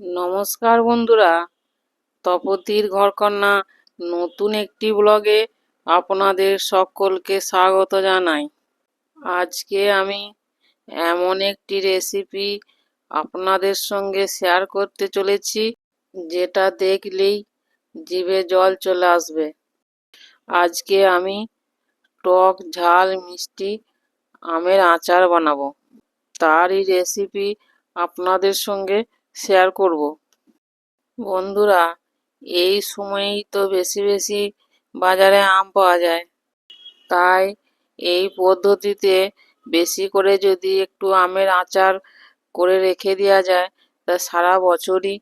নমস্কার বন্ধুরা, তপতির ঘরকন্যা নতুন একটি ব্লগে আপনাদের সকলকে স্বাগত জানাই। আজকে আমি এমন একটি রেসিপি আপনাদের সঙ্গে শেয়ার করতে চলেছি, যেটা দেখলেই জিভে জল চলে আসবে। আজকে আমি টক, ঝাল, মিষ্টি, আমের আচার বানাবো। তারই রেসিপি আপনাদের সঙ্গে শেয়ার করব। বন্ধুরা, এই সময়েই তো বেশি বেশি বাজারে আম পাওয়া যায়। তাই এই পদ্ধতিতে বেশি করে যদি একটু আমের আচার করে রেখে দেওয়া যায়, তা সারা বছরই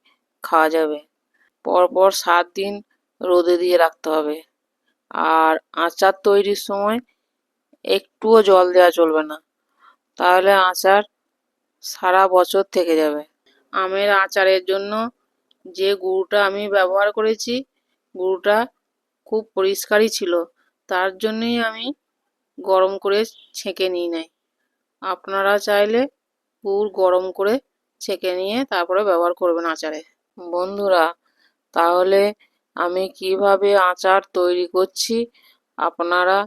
খাওয়া যাবে। পরপর সাত দিন রোদে দিয়ে রাখতে হবে। আর আচার তৈরির সময় একটুও জল দেওয়া চলবে না। তাহলে আচার সারা বছর থেকে যাবে। আমের আচারের জন্য যে গুঁড়োটা আমি ব্যবহার করেছি, গুঁড়োটা খুব পরিষ্কারই ছিল। তার জন্যই আমি গরম করে ছেঁকে নিই নাই। আপনারা চাইলে গুড় গরম করে ছেঁকে নিয়ে তারপরে ব্যবহার করবেন আচারে। বন্ধুরা, তাহলে আমি কীভাবে আচার তৈরি করছি আপনারা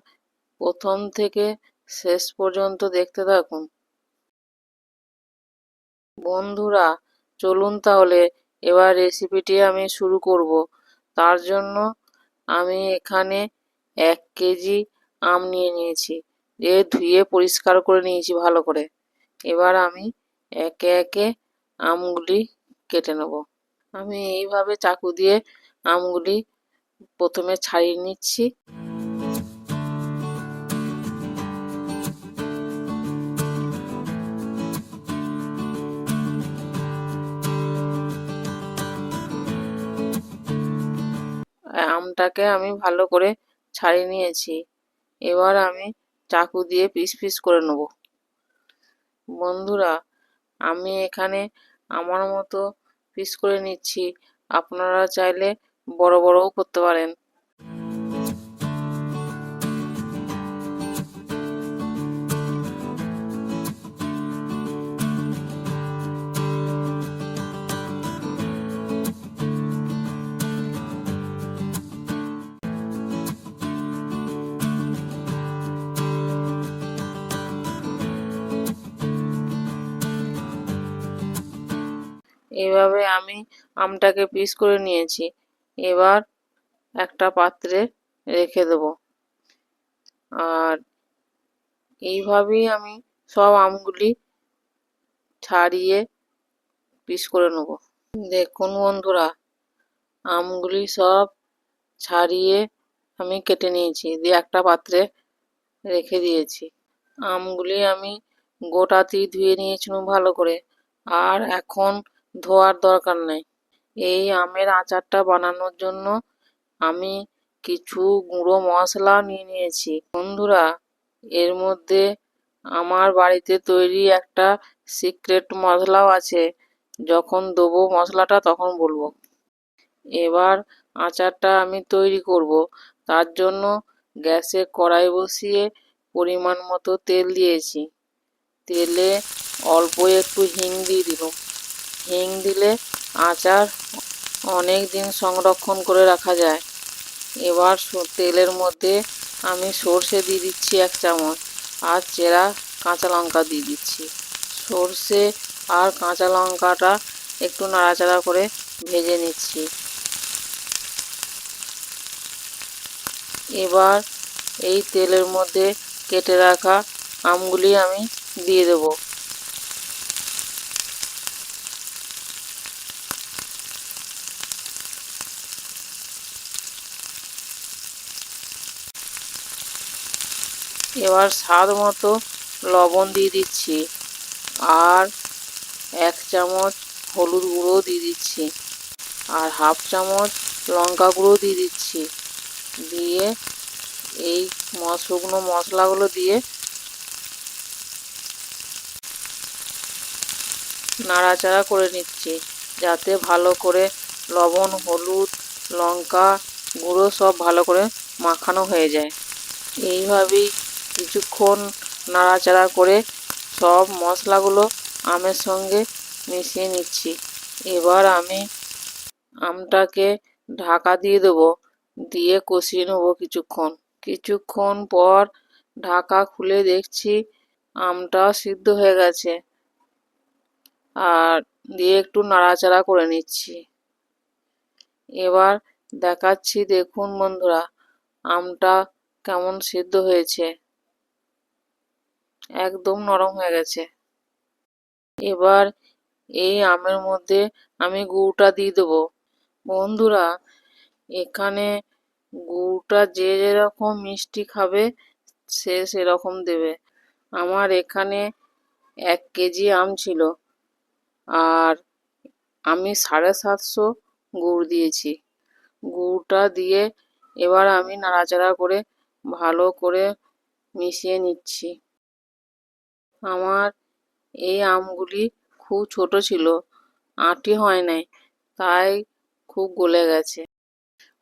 প্রথম থেকে শেষ পর্যন্ত দেখতে থাকুন। বন্ধুরা চলুন তাহলে, এবার রেসিপিটি আমি শুরু করব। তার জন্য আমি এখানে এক কেজি আম নিয়ে নিয়েছি এ ধুয়ে পরিষ্কার করে নিয়েছি ভালো করে। এবার আমি একে একে আমগুলি কেটে নেব। আমি এইভাবে চাকু দিয়ে আমগুলি প্রথমে ছাড়িয়ে নিচ্ছি। আমটাকে আমি ভালো করে ছাড়িয়ে নিয়েছি। এবার আমি চাকু দিয়ে পিস পিস করে নেব। বন্ধুরা, আমি এখানে আমার মতো পিস করে নিচ্ছি। আপনারা চাইলে বড় বড়ও করতে পারেন। এভাবে আমি আমটাকে পিস করে নিয়েছি। এবার একটা পাত্রে রেখে দেব। আর এইভাবেই আমি সব আমগুলি ছাড়িয়ে পিস করে নেব। দেখুন বন্ধুরা, আমগুলি সব ছাড়িয়ে আমি কেটে নিয়েছি। দিয়ে একটা পাত্রে রেখে দিয়েছি। আমগুলি আমি গোটাতেই ধুয়ে নিয়েছিলাম ভালো করে। আর এখন ধোয়ার দরকার নেই। এই আমের আচারটা বানানোর জন্য আমি কিছু গুঁড়ো মশলা নিয়ে নিয়েছি। বন্ধুরা, এর মধ্যে আমার বাড়িতে তৈরি একটা সিক্রেট মশলাও আছে। যখন দেবো মশলাটা, তখন বলব। এবার আচারটা আমি তৈরি করব। তার জন্য গ্যাসে কড়াই বসিয়ে পরিমাণ মতো তেল দিয়েছি। তেলে অল্প একটু হিং দিয়ে দিলাম হিং দিলে আচার অনেক দিন সংরক্ষণ করে রাখা যায়। এবার তেলের মধ্যে আমি সর্ষে দিয়ে দিচ্ছি এক চামচ আর চেরা কাঁচা লঙ্কা দিয়ে দিচ্ছি। সর্ষে আর কাঁচা লঙ্কাটা একটু নাড়াচাড়া করে ভেজে নিচ্ছি। এবার এই তেলের মধ্যে কেটে রাখা আমগুলি আমি দিয়ে দেবো। এবার স্বাদ মতো লবণ দিয়ে দিচ্ছি আর এক চামচ হলুদ গুঁড়ো দিয়ে দিচ্ছি আর হাফ চামচ লঙ্কা গুঁড়ো দিয়ে দিচ্ছি। দিয়ে এই শুকনো মশলাগুলো দিয়ে নাড়াচাড়া করে নিচ্ছি যাতে ভালো করে লবণ, হলুদ, লঙ্কা গুঁড়ো সব ভালো করে মাখানো হয়ে যায়। এইভাবেই কিছুক্ষণ নাড়াচাড়া করে সব মশলাগুলো আমের সঙ্গে মিশিয়ে নিচ্ছি। এবার আমি আমটাকে ঢাকা দিয়ে দেবো, দিয়ে কষিয়ে নেব কিছুক্ষণ। কিছুক্ষণ পর ঢাকা খুলে দেখছি আমটা সিদ্ধ হয়ে গেছে। আর দিয়ে একটু নাড়াচাড়া করে নিচ্ছি। এবার দেখাচ্ছি, দেখুন বন্ধুরা, আমটা কেমন সিদ্ধ হয়েছে। একদম নরম হয়ে গেছে। এবার এই আমের মধ্যে আমি গুড়টা দিয়ে দেবো। বন্ধুরা, এখানে গুড়টা যে যেরকম মিষ্টি খাবে, সে সেরকম দেবে। আমার এখানে এক কেজি আম ছিল আর আমি সাড়ে সাতশো গুড় দিয়েছি। গুড়টা দিয়ে এবার আমি নাড়াচাড়া করে ভালো করে মিশিয়ে নিচ্ছি। আমার এই আমগুলি খুব ছোট ছিল, আঁটি হয় নাই, তাই খুব গলে গেছে।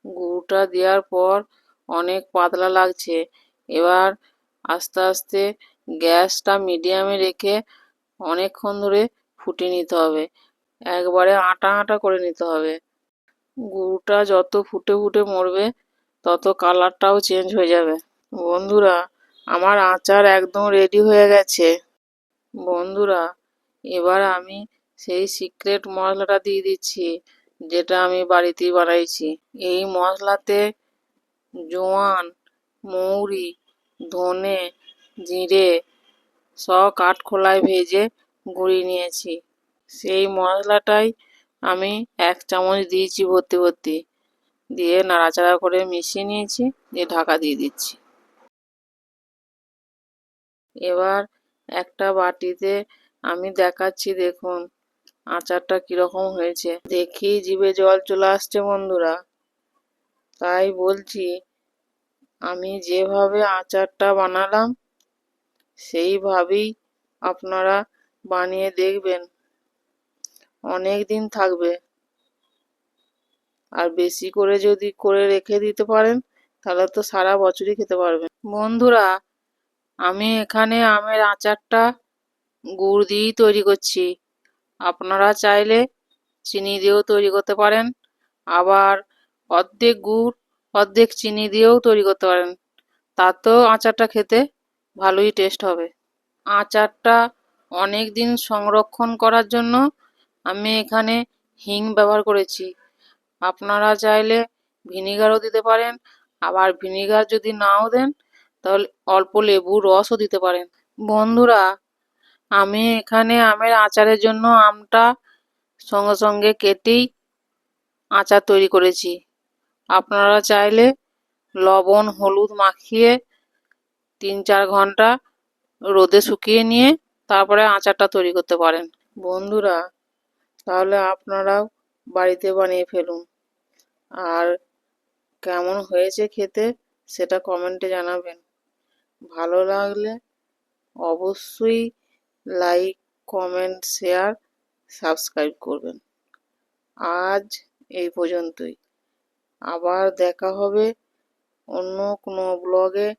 গুঁড়োটা দেওয়ার পর অনেক পাতলা লাগছে। এবার আস্তে আস্তে গ্যাসটা মিডিয়ামে রেখে অনেকক্ষণ ধরে ফুটিয়ে নিতে হবে। একবারে আটা আটা করে নিতে হবে। গুঁড়োটা যত ফুটে ফুটে মরবে, তত কালারটাও চেঞ্জ হয়ে যাবে। বন্ধুরা, আমার আচার একদম রেডি হয়ে গেছে। বন্ধুরা, এবার আমি সেই সিক্রেট মশলাটা দিয়ে দিচ্ছি, যেটা আমি বাড়িতে বানাইছি। এই মশলাতে জোয়ান, মৌরি, ধনে, জিরে সব কাঠখোলায় ভেজে গুঁড়িয়ে নিয়েছি। সেই মশলাটাই আমি এক চামচ দিয়েছি ভর্তি ভর্তি। দিয়ে নাড়াচাড়া করে মিশিয়ে নিয়েছি, দিয়ে ঢাকা দিয়ে দিচ্ছি। এবার একটা বাটিতে আমি দেখাচ্ছি, দেখুন। আচারটা কীরকম হয়েছে। দেখি জিভে জল চলে আসছে, বন্ধুরা। তাই বলছি, আমি যেভাবে আচারটা বানালাম, সেইভাবেই আপনারা বানিয়ে দেখবেন। অনেক দিন থাকবে। আর বেশি করে যদি করে রেখে দিতে পারেন, তাহলে তো সারা বছরই খেতে পারবেন। বন্ধুরা আমি এখানে আমের আচারটা গুড় দিয়েই তৈরি করছি। আপনারা চাইলে চিনি দিয়েও তৈরি করতে পারেন, আবার অর্ধেক গুড়, অর্ধেক চিনি দিয়েও তৈরি করতে পারেন। তাতেও আচারটা খেতে ভালোই টেস্ট হবে। আচারটা অনেক দিন সংরক্ষণ করার জন্য আমি এখানে হিং ব্যবহার করেছি। আপনারা চাইলে ভিনিগারও দিতে পারেন, আবার ভিনিগার যদি নাও দেন তাহলে অল্প লেবুর রসও দিতে পারেন। বন্ধুরা, আমি এখানে আমের আচারের জন্য আমটা সঙ্গে সঙ্গে কেটেই আচার তৈরি করেছি। আপনারা চাইলে লবণ, হলুদ মাখিয়ে তিন চার ঘণ্টা রোদে শুকিয়ে নিয়ে তারপরে আচারটা তৈরি করতে পারেন। বন্ধুরা, তাহলে আপনারাও বাড়িতে বানিয়ে ফেলুন। আর কেমন হয়েছে খেতে সেটা কমেন্টে জানাবেন। ভালো লাগলে অবশ্যই লাইক কমেন্ট শেয়ার সাবস্ক্রাইব করবেন। আজ এই পর্যন্তই। আবার দেখা হবে অন্য কোনো ব্লগে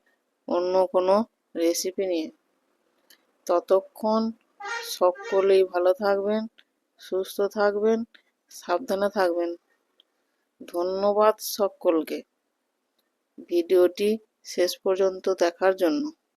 অন্য কোনো রেসিপি নিয়ে। ততক্ষণ সকলেই ভালো থাকবেন, সুস্থ থাকবেন, সাবধানে থাকবেন। ধন্যবাদ সকলকে। ভিডিওটি শেষ পর্যন্ত দেখার জন্য।